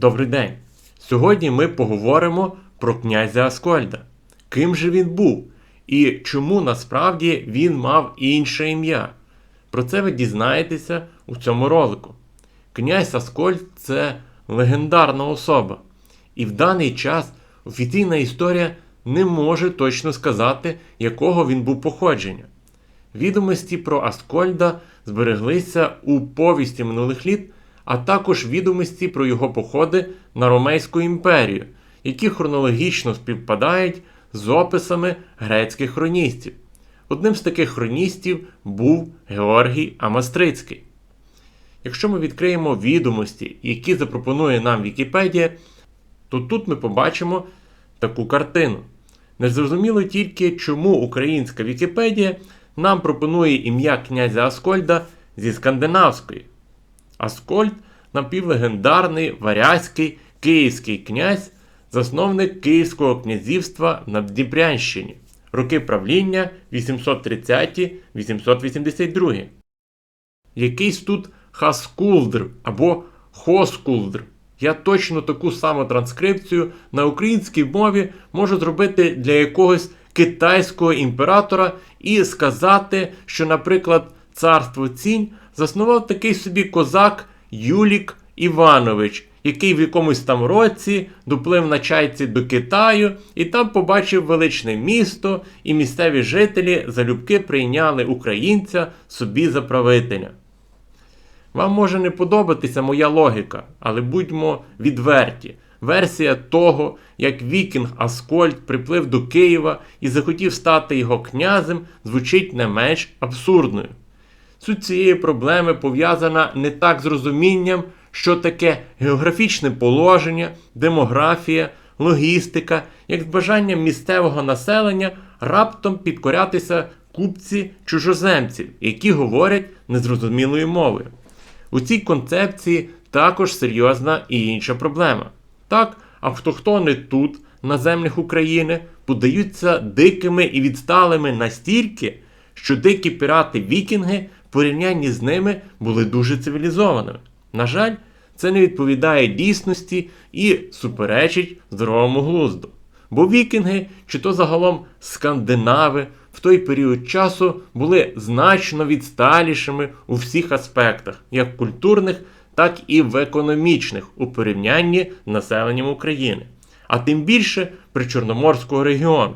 Добрий день! Сьогодні ми поговоримо про князя Аскольда. Ким же він був і чому насправді він мав інше ім'я? Про це ви дізнаєтеся у цьому ролику. Князь Аскольд це легендарна особа, і в даний час офіційна історія не може точно сказати, якого він був походження. Відомості про Аскольда збереглися у повісті минулих літ, а також відомості про його походи на Ромейську імперію, які хронологічно співпадають з описами грецьких хроністів. Одним з таких хроністів був Георгій Амастрицький. Якщо ми відкриємо відомості, які запропонує нам Вікіпедія, то тут ми побачимо таку картину. Незрозуміло тільки, чому українська Вікіпедія нам пропонує ім'я князя Аскольда зі скандинавської. Аскольд напівлегендарний варязький київський князь, засновник Київського князівства на Дніпрянщині, роки правління 830-882. Якийсь тут Хаскулдр або Хоскулдр. Я точно таку саму транскрипцію на українській мові можу зробити для якогось китайського імператора і сказати, що, наприклад, царство Цінь заснував такий собі козак Юлік Іванович, який в якомусь там році доплив на чайці до Китаю і там побачив величне місто, і місцеві жителі залюбки прийняли українця собі за правителя. Вам може не подобатися моя логіка, але будьмо відверті. Версія того, як Вікінг Аскольд приплив до Києва і захотів стати його князем, звучить не менш абсурдною. Суть цієї проблеми пов'язана не так з розумінням, що таке географічне положення, демографія, логістика, як з бажанням місцевого населення раптом підкорятися купці чужоземців, які говорять незрозумілою мовою. У цій концепції також серйозна і інша проблема. Так, автохтони тут, на землях України, подаються дикими і відсталими настільки, що дикі пірати-вікінги в порівнянні з ними були дуже цивілізованими. На жаль, це не відповідає дійсності і суперечить здоровому глузду. Бо вікінги, чи то загалом скандинави, в той період часу були значно відсталішими у всіх аспектах, як культурних, так і в економічних у порівнянні з населенням України, а тим більше причорноморського регіону.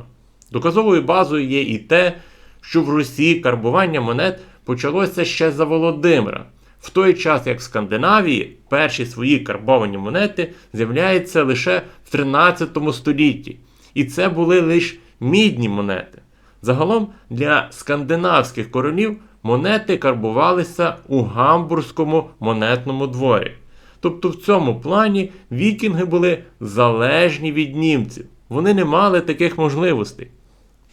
Доказовою базою є і те, що в Русі карбування монет почалося ще за Володимира, в той час як в Скандинавії перші свої карбовані монети з'являються лише в 13 столітті, і це були лише мідні монети. Загалом для скандинавських королів монети карбувалися у гамбурзькому монетному дворі. Тобто в цьому плані вікінги були залежні від німців. Вони не мали таких можливостей.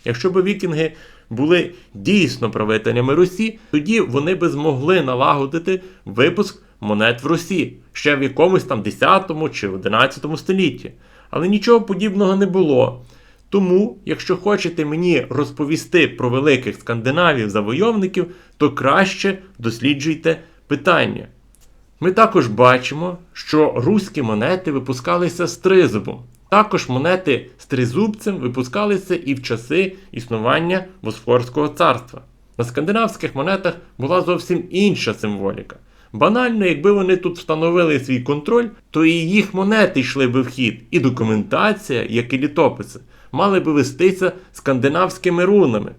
Якщо б вікінги були дійсно правителями Русі, тоді вони би змогли налагодити випуск монет в Русі ще в якомусь там 10 чи 11 столітті. Але нічого подібного не було. Тому, якщо хочете мені розповісти про великих скандинавів-завойовників, то краще досліджуйте питання. Ми також бачимо, що руські монети випускалися з тризубом. Також монети з тризубцем випускалися і в часи існування Босфорського царства. На скандинавських монетах була зовсім інша символіка. Банально, якби вони тут встановили свій контроль, то і їх монети йшли би в хід, і документація, як і літописи, мали би вестися скандинавськими рунами.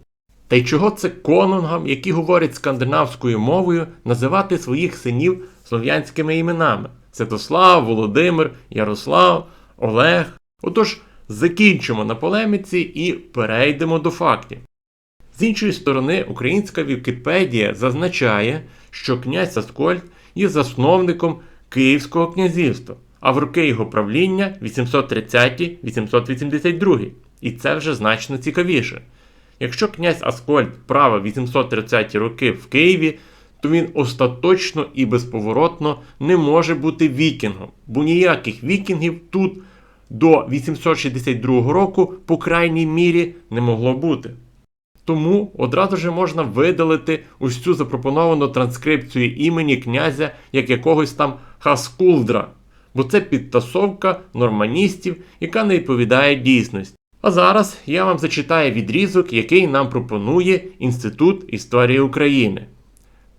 Та й чого це конунгам, які говорять скандинавською мовою, називати своїх синів слов'янськими іменами: Святослав, Володимир, Ярослав, Олег. Отож, закінчимо на полеміці і перейдемо до фактів. З іншої сторони, українська Вікіпедія зазначає, що князь Аскольд є засновником Київського князівства, а в роки його правління 830-882. І це вже значно цікавіше. Якщо князь Аскольд правив 830 роки в Києві, то він остаточно і безповоротно не може бути вікінгом, бо ніяких вікінгів тут до 862 року, по крайній мірі, не могло бути. Тому одразу ж можна видалити ось цю запропоновану транскрипцію імені князя як якогось там Хаскулдра. бо це підтасовка норманістів, яка не відповідає дійсності. А зараз я вам зачитаю відрізок, який нам пропонує Інститут історії України.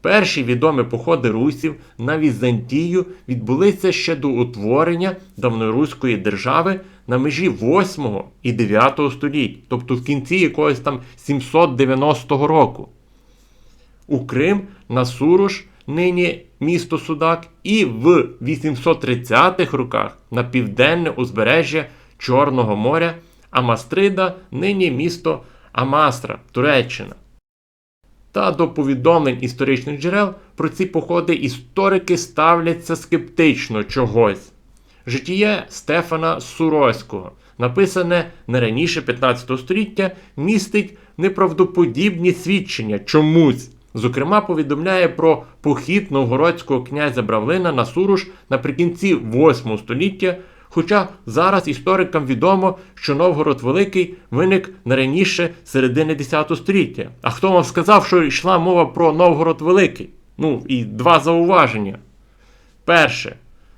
Перші відомі походи русів на Візантію відбулися ще до утворення давноруської держави на межі 8 і 9 століть, тобто в кінці якогось там 790 року. У Крим на Суруш, нині місто Судак, і в 830-х роках на південне узбережжя Чорного моря Амастрида, нині місто Амастра, Туреччина. Та до повідомлень історичних джерел про ці походи історики ставляться скептично чогось. Житіє Стефана Суроського, написане не раніше 15 століття, містить неправдоподібні свідчення чомусь. Зокрема, повідомляє про похід новгородського князя Бравлина на Суруш наприкінці 8 століття. Хоча зараз історикам відомо, що Новгород Великий виник не раніше середини 10 століття. А хто вам сказав, що йшла мова про Новгород Великий? Ну і два зауваження. Перше.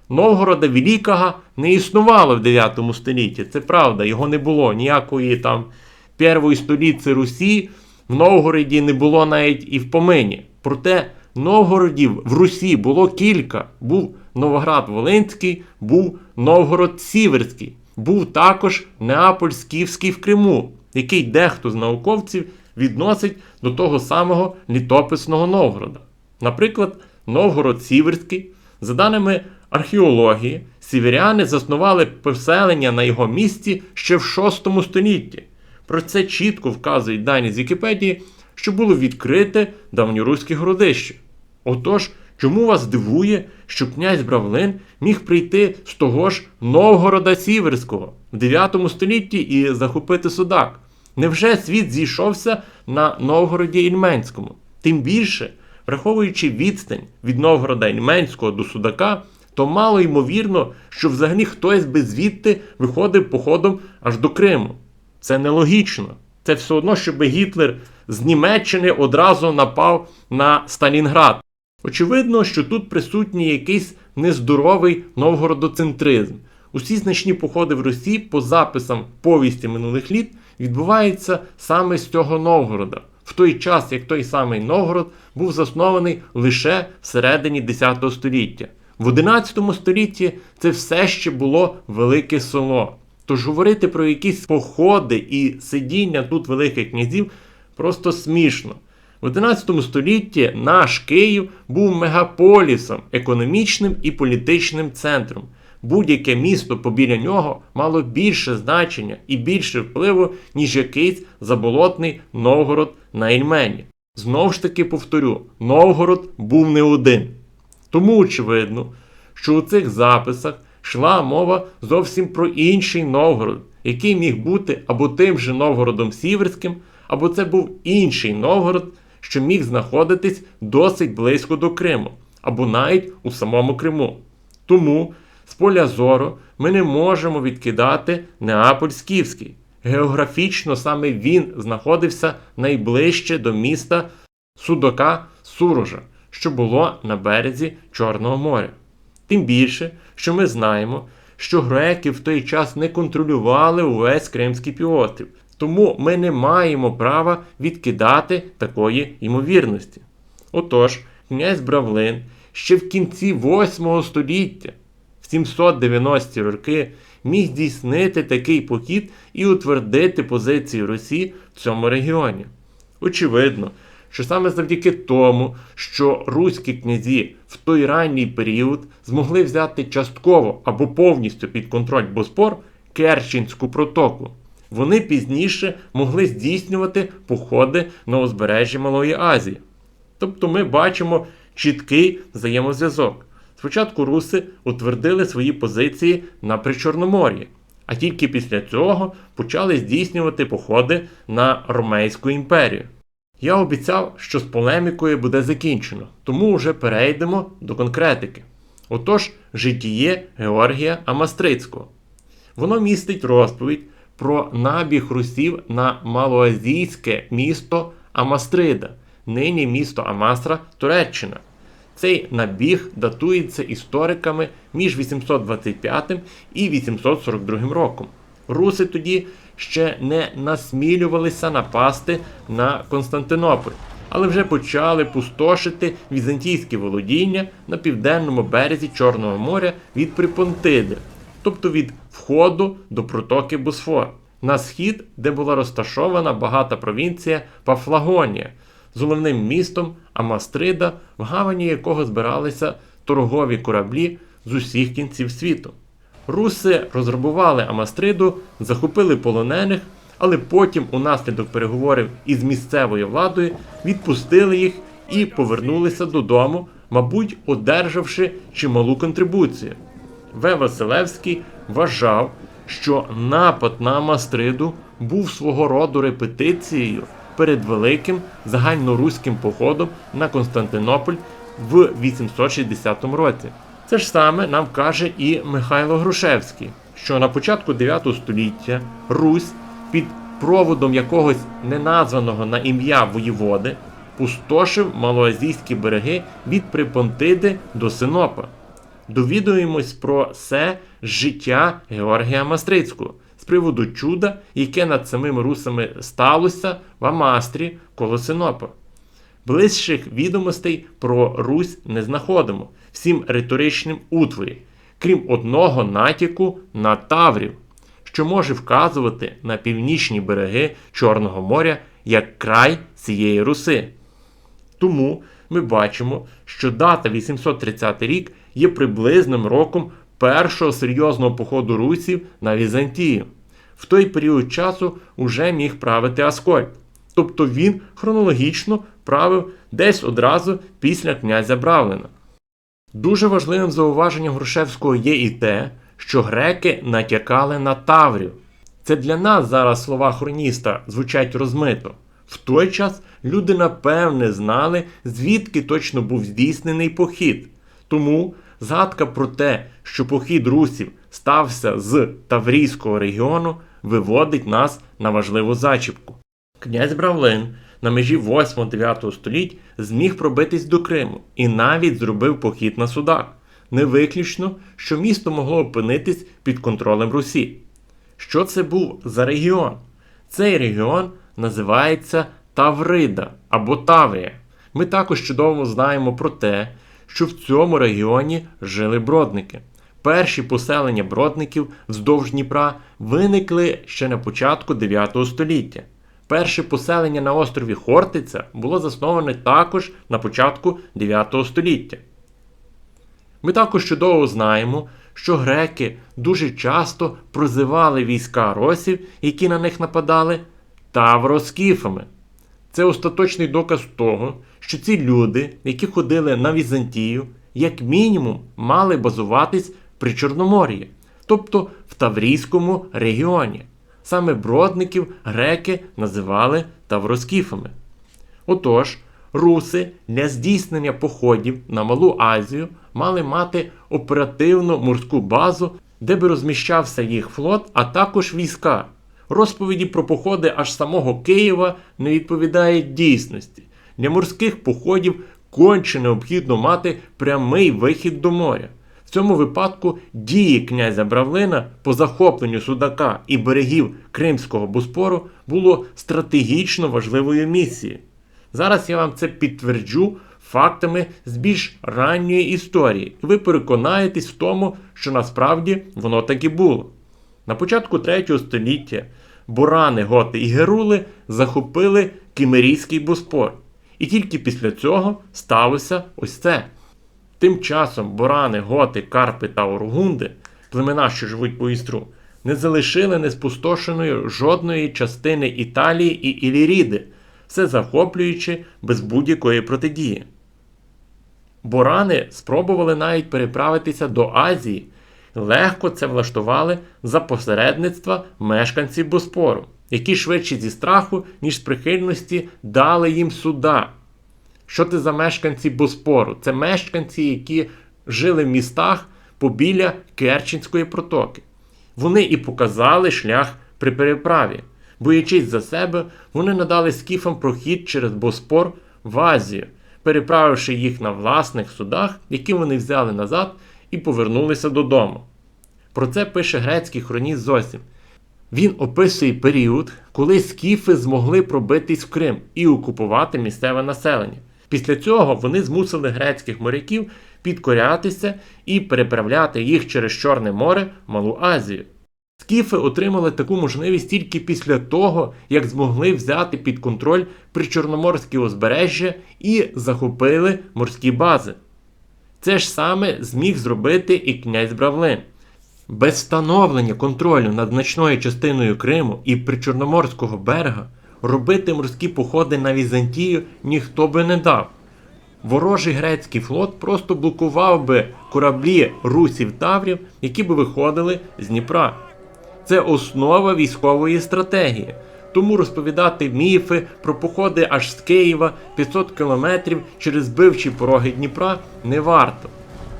Новгорода Великого не існувало в 9 столітті. Це правда, його не було. Ніякої там першої столиці Русі в Новгороді не було навіть і в помині. Проте Новгородів в Русі було кілька. Був Новоград Волинський, був Новгород Сіверський, був також Неаполь Скіфський в Криму, який дехто з науковців відносить до того самого літописного Новгорода. Наприклад, Новгород Сіверський, за даними археології, сіверяни заснували поселення на його місці ще в VI столітті. Про це чітко вказують дані з Вікіпедії, що було відкрите давньоруське городище. Отож, чому вас дивує, що князь Бравлин міг прийти з того ж Новгорода Сіверського в 9 столітті і захопити Судак? Невже світ зійшовся на Новгороді Ільменському? Тим більше, враховуючи відстань від Новгорода Ільменського до Судака, то мало ймовірно, що взагалі хтось би звідти виходив походом аж до Криму. Це нелогічно. Це все одно, щоб Гітлер з Німеччини одразу напав на Сталінград. Очевидно, що тут присутній якийсь нездоровий новгородоцентризм. Усі значні походи в Росії по записам повісті минулих літ відбуваються саме з цього Новгорода, в той час, як той самий Новгород був заснований лише всередині 10 століття. В 11 столітті це все ще було велике село. Тож говорити про якісь походи і сидіння тут великих князів просто смішно. В 11 столітті наш Київ був мегаполісом, економічним і політичним центром. Будь-яке місто побіля нього мало більше значення і більше впливу, ніж якийсь заболотний Новгород на Ільмені. Знову ж таки повторю: Новгород був не один. Тому очевидно, що у цих записах йшла мова зовсім про інший Новгород, який міг бути або тим же Новгородом Сіверським, або це був інший Новгород, що міг знаходитись досить близько до Криму, або навіть у самому Криму. Тому з поля зору ми не можемо відкидати Неаполь Скіфський. Географічно саме він знаходився найближче до міста Судока Сурожа, що було на березі Чорного моря. Тим більше, що ми знаємо, що греки в той час не контролювали увесь Кримський півострів, тому ми не маємо права відкидати такої ймовірності. Отож, князь Бравлин ще в кінці 8 століття, в 790-ті роки, міг здійснити такий похід і утвердити позиції Росії в цьому регіоні. Очевидно, що саме завдяки тому, що руські князі в той ранній період змогли взяти частково або повністю під контроль Боспор Керченську протоку, вони пізніше могли здійснювати походи на узбережжі Малої Азії. Тобто ми бачимо чіткий взаємозв'язок. Спочатку руси утвердили свої позиції на Причорномор'ї, а тільки після цього почали здійснювати походи на Ромейську імперію. Я обіцяв, що з полемікою буде закінчено, тому вже перейдемо до конкретики. Отож, житіє Георгія Амастрицького. Воно містить розповідь про набіг русів на малоазійське місто Амастрида, нині місто Амастра, Туреччина. Цей набіг датується істориками між 825 і 842 роком. Руси тоді ще не насмілювалися напасти на Константинополь, але вже почали пустошити візантійське володіння на південному березі Чорного моря від Припонтиди, тобто від входу до протоки Босфор, на схід, де була розташована багата провінція Пафлагонія з головним містом Амастрида, в гавані якого збиралися торгові кораблі з усіх кінців світу. Руси розграбували Амастриду, захопили полонених, але потім, унаслідок переговорів із місцевою владою, відпустили їх і повернулися додому, мабуть, одержавши чималу контрибуцію. В. Василевський вважав, що напад на Амастриду був свого роду репетицією перед великим загальноруським походом на Константинополь в 860 році. Це ж саме нам каже і Михайло Грушевський, що на початку 9 століття Русь під проводом якогось неназваного на ім'я воєводи пустошив малоазійські береги від Припонтиди до Синопа. Довідуємось про це життя Георгія Мастрицького з приводу чуда, яке над самими русами сталося в Амастрі коло Синопа. Ближчих відомостей про Русь не знаходимо всім риторичним утворі, крім одного натяку на Таврів, що може вказувати на північні береги Чорного моря як край цієї руси. Тому ми бачимо, що дата 830 рік є приблизним роком першого серйозного походу русів на Візантію. В той період часу уже міг правити Аскольд. Тобто він хронологічно правив десь одразу після князя Бравлена. Дуже важливим зауваженням Грушевського є і те, що греки натякали на Таврів. Це для нас зараз слова хроніста звучать розмито. В той час люди напевне знали, звідки точно був здійснений похід. Тому згадка про те, що похід русів стався з Таврійського регіону, виводить нас на важливу зачіпку. Князь Бравлин на межі 8-9 століть зміг пробитись до Криму і навіть зробив похід на судах. Не виключно, що місто могло опинитись під контролем Русі. Що це був за регіон? Цей регіон називається Таврида або Таврія. Ми також чудово знаємо про те, що в цьому регіоні жили бродники. Перші поселення бродників вздовж Дніпра виникли ще на початку 9 століття. Перше поселення на острові Хортиця було засноване також на початку 9 століття. Ми також чудово знаємо, що греки дуже часто прозивали війська росів, які на них нападали, тавроскіфами. Це остаточний доказ того, що ці люди, які ходили на Візантію, як мінімум мали базуватись при Чорномор'ї, тобто в Таврійському регіоні. Саме бродників греки називали тавроскіфами. Отож, руси для здійснення походів на Малу Азію мали мати оперативну морську базу, де би розміщався їх флот, а також війська. Розповіді про походи аж самого Києва не відповідають дійсності. Для морських походів конче необхідно мати прямий вихід до моря. В цьому випадку дії князя Бравлина по захопленню Судака і берегів Кримського Боспору було стратегічно важливою місією. Зараз я вам це підтверджу фактами з більш ранньої історії, і ви переконаєтесь в тому, що насправді воно так і було. На початку 3 століття бурани, готи і герули захопили Кімерійський Боспор. І тільки після цього сталося ось це. Тим часом бурани, готи, карпи та оргунди, племена, що живуть по істру, не залишили неспустошеною жодної частини Італії і Іліріди, все захоплюючи без будь-якої протидії. Борани спробували навіть переправитися до Азії, легко це влаштували за посередництва мешканців Боспору, які швидше зі страху, ніж з прихильності дали їм суда. Що це за мешканці Боспору? Це мешканці, які жили в містах побіля Керченської протоки. Вони і показали шлях при переправі. Боячись за себе, вони надали скіфам прохід через Боспор в Азію, переправивши їх на власних судах, які вони взяли назад і повернулися додому. Про це пише грецький хроніст Зосім. Він описує період, коли скіфи змогли пробитись в Крим і окупувати місцеве населення. Після цього вони змусили грецьких моряків підкорятися і переправляти їх через Чорне море в Малу Азію. Скіфи отримали таку можливість тільки після того, як змогли взяти під контроль причорноморське узбережжя і захопили морські бази. Це ж саме зміг зробити і князь Бравлин. Без встановлення контролю над значною частиною Криму і причорноморського берега робити морські походи на Візантію ніхто би не дав. Ворожий грецький флот просто блокував би кораблі русів таврів, які би виходили з Дніпра. Це основа військової стратегії. Тому розповідати міфи про походи аж з Києва 500 кілометрів через бивчі пороги Дніпра не варто.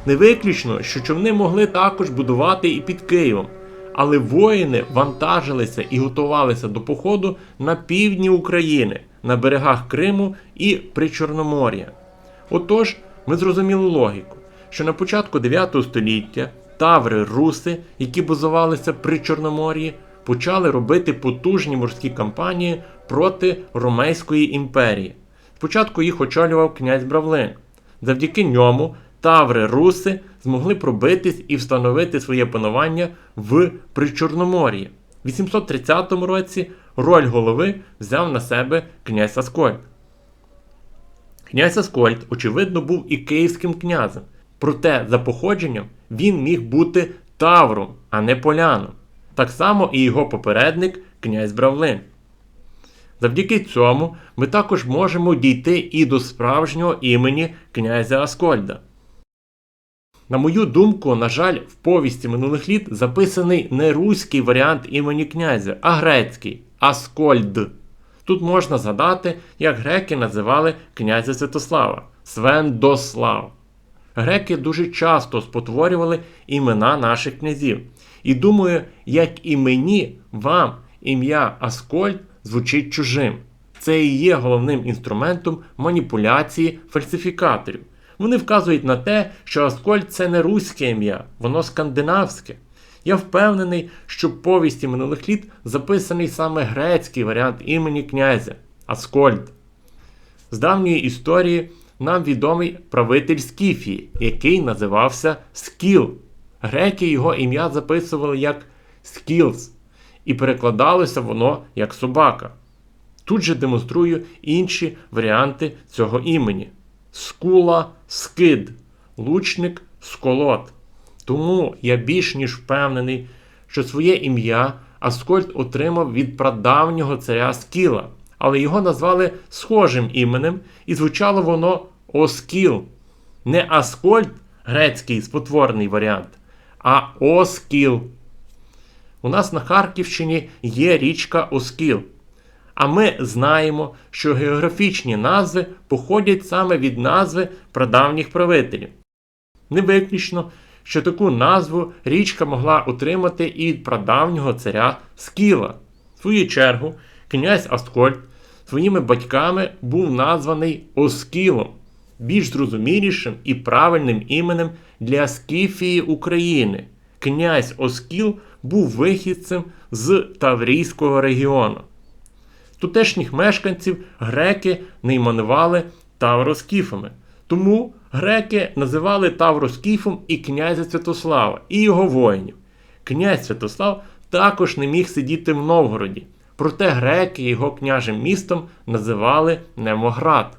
Не виключно, що човни могли також будувати і під Києвом, але воїни вантажилися і готувалися до походу на півдні України, на берегах Криму і Причорномор'я. Отож, ми зрозуміли логіку, що на початку 9 століття таври руси, які базувалися при Чорномор'ї, почали робити потужні морські кампанії проти Ромейської імперії. Спочатку їх очолював князь Бравлин. Завдяки ньому таври руси змогли пробитись і встановити своє панування в Причорномор'ї. В 830 році роль голови взяв на себе князь Аскольд. Князь Аскольд, очевидно, був і київським князем, проте за походженням він міг бути тавром, а не поляном. Так само і його попередник князь Бравлин. Завдяки цьому ми також можемо дійти і до справжнього імені князя Аскольда. На мою думку, на жаль, в повісті минулих літ записаний не руський варіант імені князя, а грецький Аскольд. Тут можна згадати, як греки називали князя Святослава Свендослав. Греки дуже часто спотворювали імена наших князів. І думаю, як і мені, вам ім'я Аскольд звучить чужим. Це і є головним інструментом маніпуляції фальсифікаторів. Вони вказують на те, що Аскольд це не руське ім'я, воно скандинавське. Я впевнений, що в повісті минулих літ записаний саме грецький варіант імені князя Аскольд. З давньої історії нам відомий правитель Скіфії, який називався Скіл. Греки його ім'я записували як Скілс, і перекладалося воно як собака. Тут же демонструю інші варіанти цього імені: Скула Скид, лучник Сколот. Тому я більш ніж впевнений, що своє ім'я Аскольд отримав від прадавнього царя Скіла, але його назвали схожим іменем, і звучало воно Оскіл. Не Аскольд, грецький спотворний варіант, а Оскіл. У нас на Харківщині є річка Оскіл. А ми знаємо, що географічні назви походять саме від назви прадавніх правителів. Не виключно, що таку назву річка могла отримати і прадавнього царя Скіла. В свою чергу, князь Аскольд своїми батьками був названий Оскілом, більш зрозумілішим і правильним іменем для Скіфії України. Князь Оскіл був вихідцем з Таврійського регіону. Тутешніх мешканців греки не іменували Тавроскіфами. Тому греки називали Тавроскіфом і князя Святослава, і його воїнів. Князь Святослав також не міг сидіти в Новгороді, проте греки його княжим містом називали Немоград.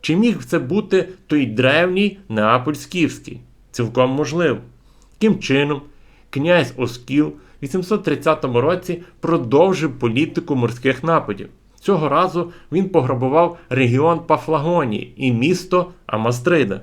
Чи міг це бути той древній Неаполь Скіфський? Цілком можливо. Таким чином, князь Оскіл в 830 році продовжив політику морських нападів. Цього разу він пограбував регіон Пафлагонії і місто Амастрида.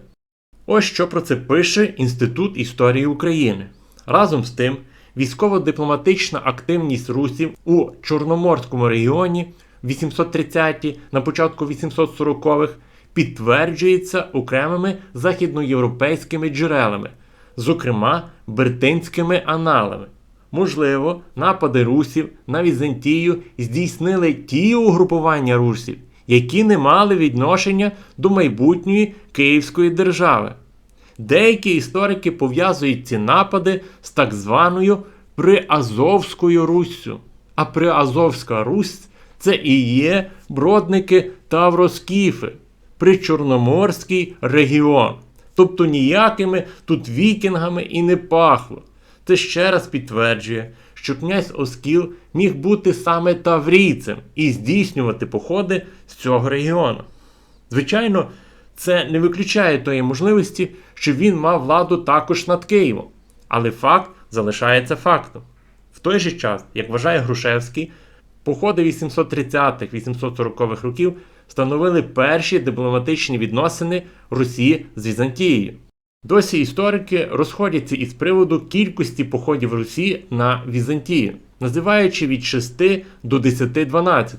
Ось що про це пише Інститут історії України. Разом з тим, військово-дипломатична активність русів у Чорноморському регіоні в 830-ті на початку 840-х підтверджується окремими західноєвропейськими джерелами, зокрема бертинськими аналами. Можливо, напади русів на Візантію здійснили ті угрупування русів, які не мали відношення до майбутньої Київської держави. Деякі історики пов'язують ці напади з так званою Приазовською Руссю. А Приазовська Русь це і є бродники Тавроскіфи, Причорноморський регіон. Тобто ніякими тут вікінгами і не пахло. Це ще раз підтверджує, що князь Оскіл міг бути саме таврійцем і здійснювати походи з цього регіону. Звичайно, це не виключає тої можливості, що він мав владу також над Києвом. Але факт залишається фактом. В той же час, як вважає Грушевський, походи 830-840-х років становили перші дипломатичні відносини Росії з Візантією. Досі історики розходяться із приводу кількості походів Русі на Візантію, називаючи від 6 до 10-12.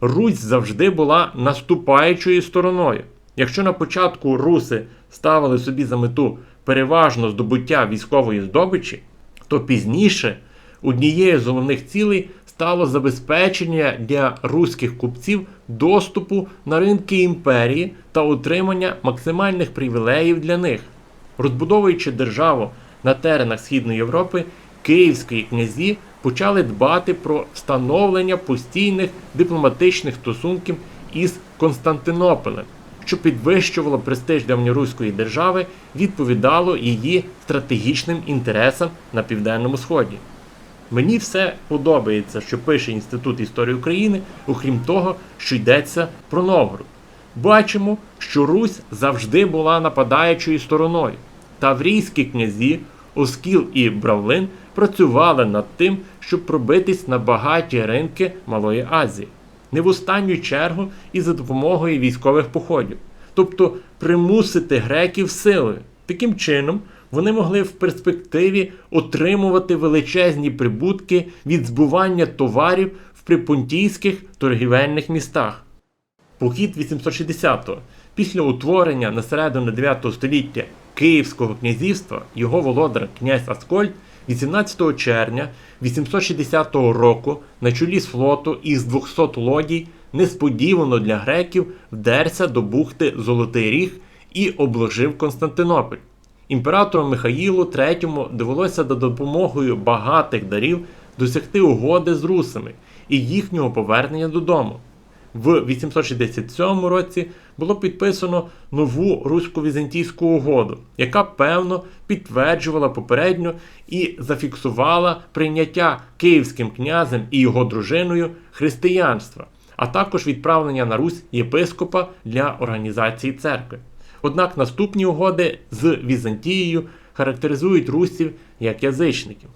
Русь завжди була наступаючою стороною. Якщо на початку руси ставили собі за мету переважно здобуття військової здобичі, то пізніше однією з головних цілей стало забезпечення для руських купців доступу на ринки імперії та отримання максимальних привілеїв для них. Розбудовуючи державу на теренах Східної Європи, київські князі почали дбати про встановлення постійних дипломатичних стосунків із Константинополем, що підвищувало престиж давньоруської держави, відповідало її стратегічним інтересам на південному сході. Мені все подобається, що пише Інститут історії України, окрім того, що йдеться про Новгород. Бачимо, що Русь завжди була нападаючою стороною. Таврійські князі, Оскіл і Бравлин працювали над тим, щоб пробитись на багаті ринки Малої Азії, не в останню чергу і за допомогою військових походів, тобто примусити греків силою. Таким чином, вони могли в перспективі отримувати величезні прибутки від збування товарів в припонтійських торгівельних містах. Похід 860-го. Після утворення на середину 9 століття Київського князівства його володар князь Аскольд 18 червня 860 року на чолі з флоту із 200 лодій несподівано для греків вдерся до бухти Золотий Ріг і обложив Константинополь. Імператору Михаїлу III довелося за допомогою багатих дарів досягти угоди з русами і їхнього повернення додому. В 867 році було підписано нову русько-візантійську угоду, яка певно підтверджувала попередньо і зафіксувала прийняття київським князем і його дружиною християнства, а також відправлення на Русь єпископа для організації церкви. Однак наступні угоди з Візантією характеризують русів як язичників.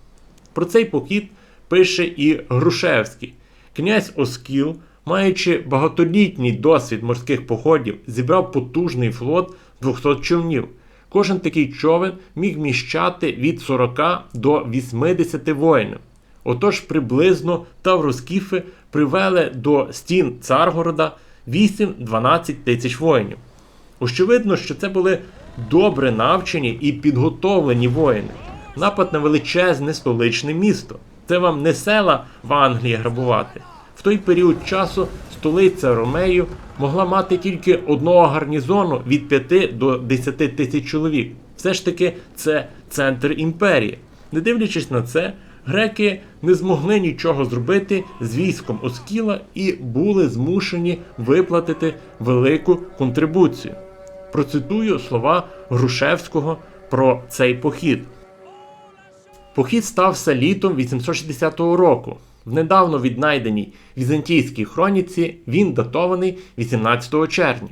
Про цей похід пише і Грушевський. Князь Оскіл, маючи багатолітній досвід морських походів, зібрав потужний флот 200 човнів. Кожен такий човен міг міщати від 40 до 80 воїнів. Отож, приблизно Тавроскіфи привели до стін Царгорода 8-12 тисяч воїнів. Очевидно, що це були добре навчені і підготовлені воїни. Напад на величезне столичне місто. Це вам не села в Англії грабувати. В той період часу столиця Ромею могла мати тільки одного гарнізону від 5 до 10 тисяч чоловік. Все ж таки, це центр імперії. Не дивлячись на це, греки не змогли нічого зробити з військом Оскіла і були змушені виплатити велику контрибуцію. Процитую слова Грушевського про цей похід. Похід стався літом 860 року. В недавно віднайденій візантійській хроніці він датований 18 червня.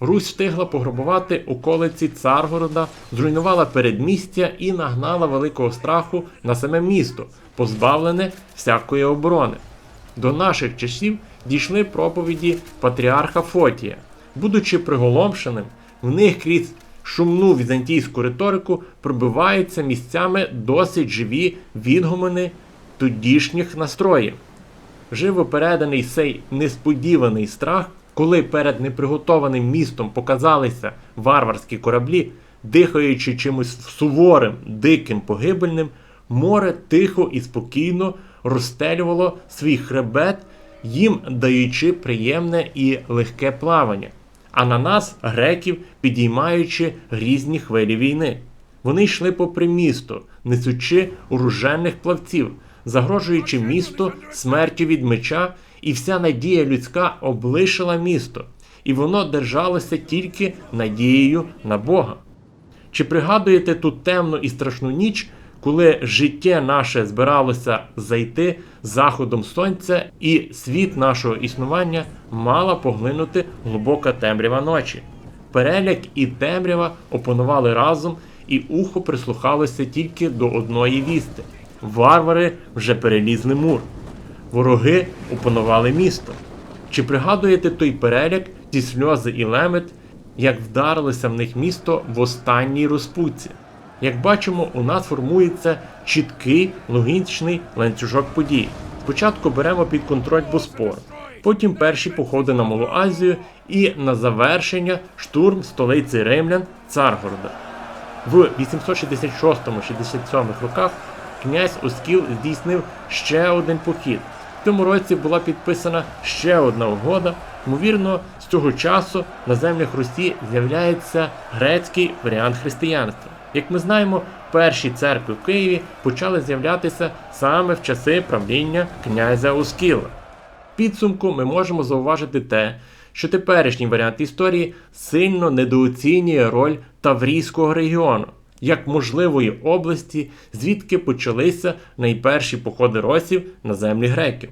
Русь встигла пограбувати околиці Царгорода, зруйнувала передмістя і нагнала великого страху на саме місто, позбавлене всякої оборони. До наших часів дійшли проповіді патріарха Фотія. Будучи приголомшеним, в них крізь шумну візантійську риторику пробиваються місцями досить живі відгумини тодішніх настроїв. Живо переданий цей несподіваний страх, коли перед неприготованим містом показалися варварські кораблі, дихаючи чимось суворим, диким, погибельним, море тихо і спокійно розстелювало свій хребет їм даючи приємне і легке плавання, а на нас, греків, підіймаючи грізні хвилі війни. Вони йшли попри місто, несучи оружених плавців, загрожуючи місту смертю від меча, і вся надія людська облишила місто, і воно держалося тільки надією на Бога. Чи пригадуєте ту темну і страшну ніч, коли життя наше збиралося зайти заходом сонця, і світ нашого існування мала поглинути глибока темрява ночі? Переляк і темрява опанували разом, і ухо прислухалося тільки до одної вісти. Варвари вже перелізли мур. Вороги опанували місто. Чи пригадуєте той переляк, ті сльози і лемет, як вдарилося в них місто в останній розпутці? Як бачимо, у нас формується чіткий логічний ланцюжок подій. Спочатку беремо під контроль Боспор, потім перші походи на Малу Азію і на завершення штурм столиці римлян Царгорода. В 866-67 роках князь Оскіл здійснив ще один похід. В цьому році була підписана ще одна угода. Ймовірно, з цього часу на землях Русі з'являється грецький варіант християнства. Як ми знаємо, перші церкви в Києві почали з'являтися саме в часи правління князя Оскіла. Підсумку ми можемо зауважити те, що теперішній варіант історії сильно недооцінює роль Таврійського регіону як можливої області, звідки почалися найперші походи росів на землі греків.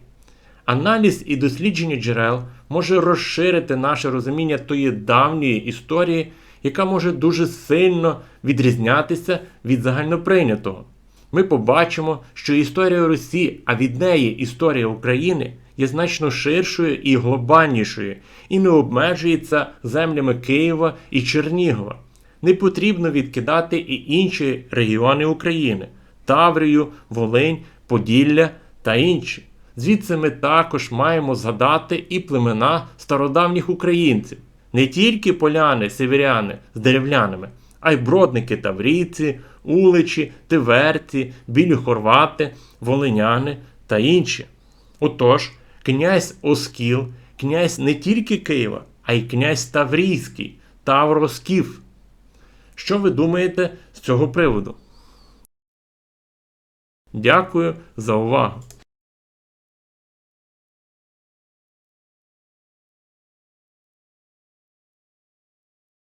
Аналіз і дослідження джерел може розширити наше розуміння тої давньої історії, яка може дуже сильно відрізнятися від загальноприйнятого. Ми побачимо, що історія Русі, а від неї історія України є значно ширшою і глобальнішою, і не обмежується землями Києва і Чернігова. Не потрібно відкидати і інші регіони України Таврію, Волинь, Поділля та інші. Звідси ми також маємо згадати і племена стародавніх українців, не тільки поляни, северяни з деревлянами, а й бродники таврійці, уличі, тиверці, білі хорвати, волиняни та інші. Отож, князь Оскіл, князь не тільки Києва, а й князь Таврійський, Тавроскіф. Що ви думаєте з цього приводу? Дякую за увагу!